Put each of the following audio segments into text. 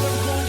so good.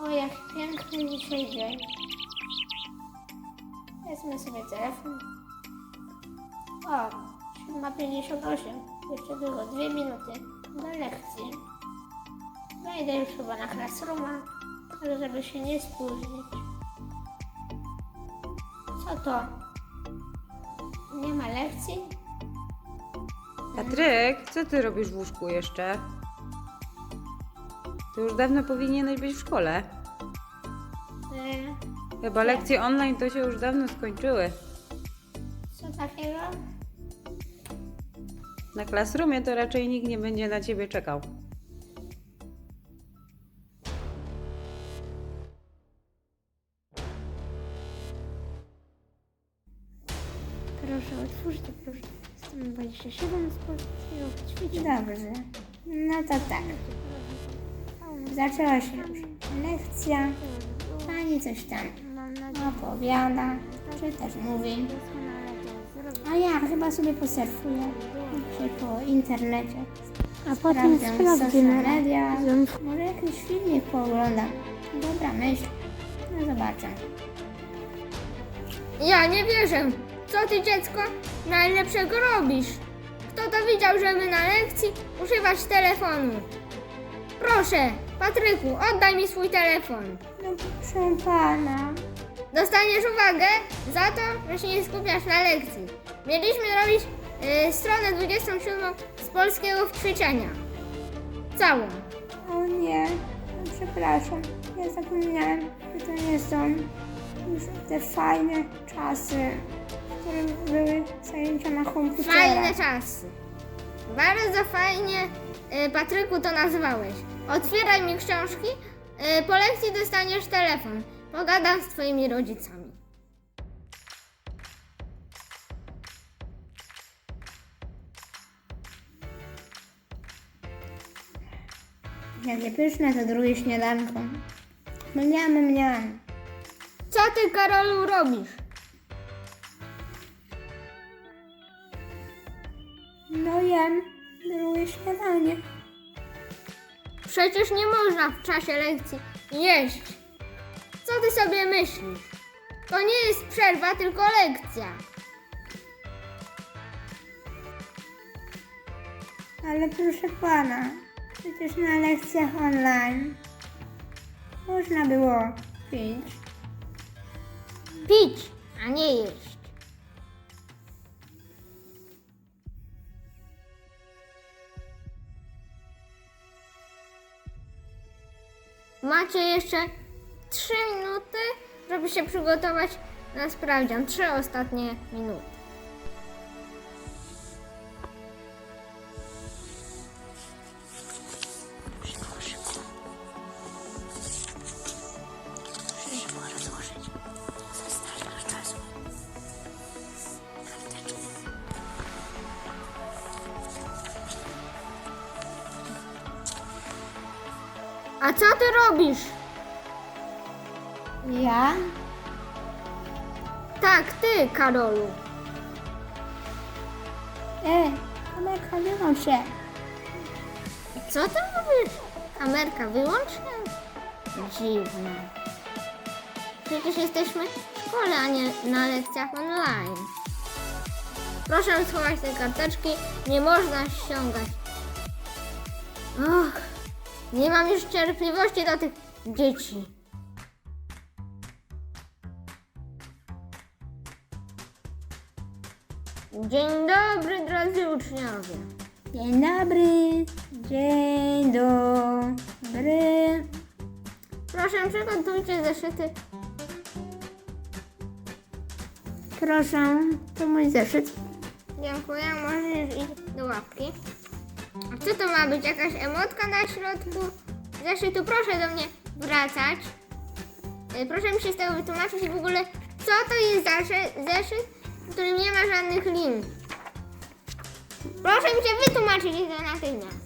O, jak piękny dzisiaj dzień. Wezmę sobie telefon. O, 7.58. Jeszcze było dwie minuty do lekcji. Wejdę już chyba na Classrooma, ale żeby się nie spóźnić. Co to? Nie ma lekcji? Patryk, co ty robisz w łóżku jeszcze? Ty już dawno powinieneś być w szkole. E, Chyba lekcje online to się już dawno skończyły. co takiego? Na Classroomie to raczej nikt nie będzie na ciebie czekał. Proszę, otwórz to proszę. Stron 27 z polskiego ćwiczeń. Dobrze. No to tak. Zaczęła się już lekcja. Pani coś tam opowiada, czy też mówi. A ja chyba sobie posurfuję się po internecie. A potem sprawdzimy media. Może jakiś filmik pooglądam. Dobra myśl. No zobaczę. Ja nie wierzę. Co ty, dziecko, najlepszego robisz? Kto to widział, że my na lekcji używać telefonu? Proszę, Patryku, oddaj mi swój telefon. No proszę pana. Dostaniesz uwagę za to, że się nie skupiasz na lekcji. Mieliśmy robić y, stronę 27 z polskiego ćwiczenia. Całą. O nie, no przepraszam. Ja zapomniałem, że to nie są już te fajne czasy, w których były zajęcia na komputerach. Fajne czasy. Bardzo fajnie, y, Patryku, to nazwałeś. Otwieraj mi książki, y, po lekcji dostaniesz telefon. Pogadam z twoimi rodzicami. Jakie pyszne to drugie śniadanko. Mniam, mniam. Co ty, Karolu, robisz? No jem drugie śniadanie. Przecież nie można w czasie lekcji jeść. Co ty sobie myślisz? To nie jest przerwa, tylko lekcja. Ale proszę pana, przecież na lekcjach online można było pić. Pić, a nie jeść. Macie jeszcze 3 minuty, żeby się przygotować na sprawdzian. Trzy ostatnie minuty. A co ty robisz? Ja? Tak, ty, Karolu. E, kamerka wyłącz się. Co ty mówisz? Kamerka wyłączna? Dziwne. Przecież jesteśmy w szkole, a nie na lekcjach online. Proszę schować te karteczki, nie można ściągać. Och, nie mam już cierpliwości do tych dzieci. Dzień dobry, drodzy uczniowie. Dzień dobry. Dzień dobry. Proszę, przygotujcie zeszyty Proszę, to mój zeszyt. Dziękuję, możesz iść do łapki. Co to ma być? Jakaś emotka na środku? Zeszytu, proszę do mnie wracać. Y, Proszę mi się z tego wytłumaczyć w ogóle, co to jest zeszyt, w którym nie ma żadnych lin. Proszę mi się wytłumaczyć natychmiast.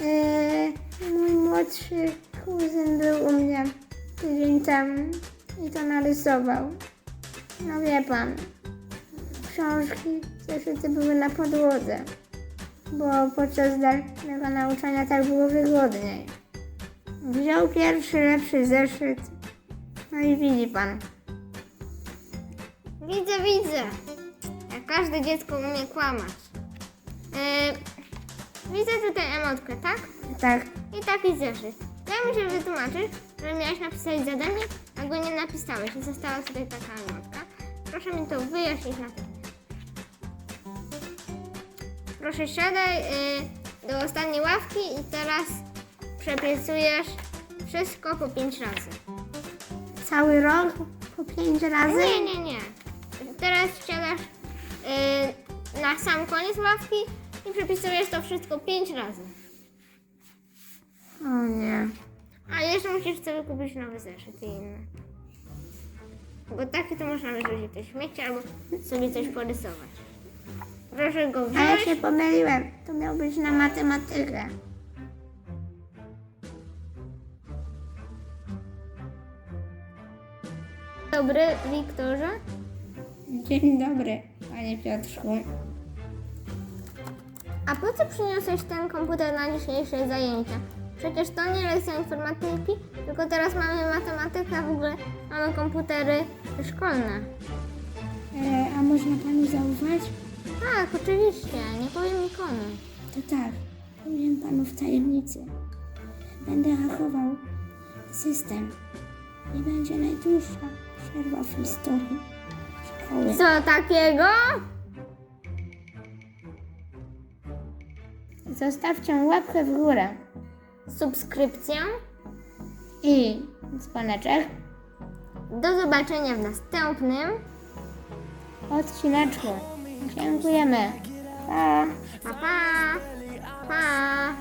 Yy, mój młodszy kuzyn był u mnie tydzień temu i to narysował. No wie pan, książki, zeszyty były na podłodze, bo podczas dalszego nauczania tak było wygodniej. Wziął pierwszy, lepszy zeszyt, no i widzi pan. Widzę, widzę. Jak każde dziecko umie kłamać. Y, widzę tutaj emotkę, tak? Tak, I taki zeszyt. Ja mi się wytłumaczyć, że miałeś napisać zadanie, a go nie napisałeś i została tutaj taka emotka. Proszę mi to wyjaśnić na tym. Proszę siadaj y, do ostatniej ławki i teraz przepisujesz wszystko po pięć razy. cały rok po pięć razy. Nie, nie, nie. Teraz wsiadasz y, na sam koniec ławki i przepisujesz to wszystko pięć razy. O nie. A jeszcze musisz sobie kupić nowy zeszyt i inny. Bo taki to można wyrzucić do śmieci albo sobie coś porysować. Proszę go A ja wziąć. się pomyliłem. To miał być na matematykę. Dobry, Wiktorze. Dzień dobry, panie Piotrku. A po co przyniosłeś ten komputer na dzisiejsze zajęcia? Przecież to nie lekcja informatyki, tylko teraz mamy matematykę, a w ogóle mamy komputery szkolne. E, a można panu zaufać? Tak, oczywiście, nie powiem nikomu. To tak, powiem panu w tajemnicy. Będę hakował system. Nie będzie najdłuższa przerwa w historii szkoły. Co takiego? Zostawcie łapkę w górę Subskrypcję. i dzwoneczek Do zobaczenia w następnym. odcineczku. Dziękujemy. Pa! Pa, pa. Pa.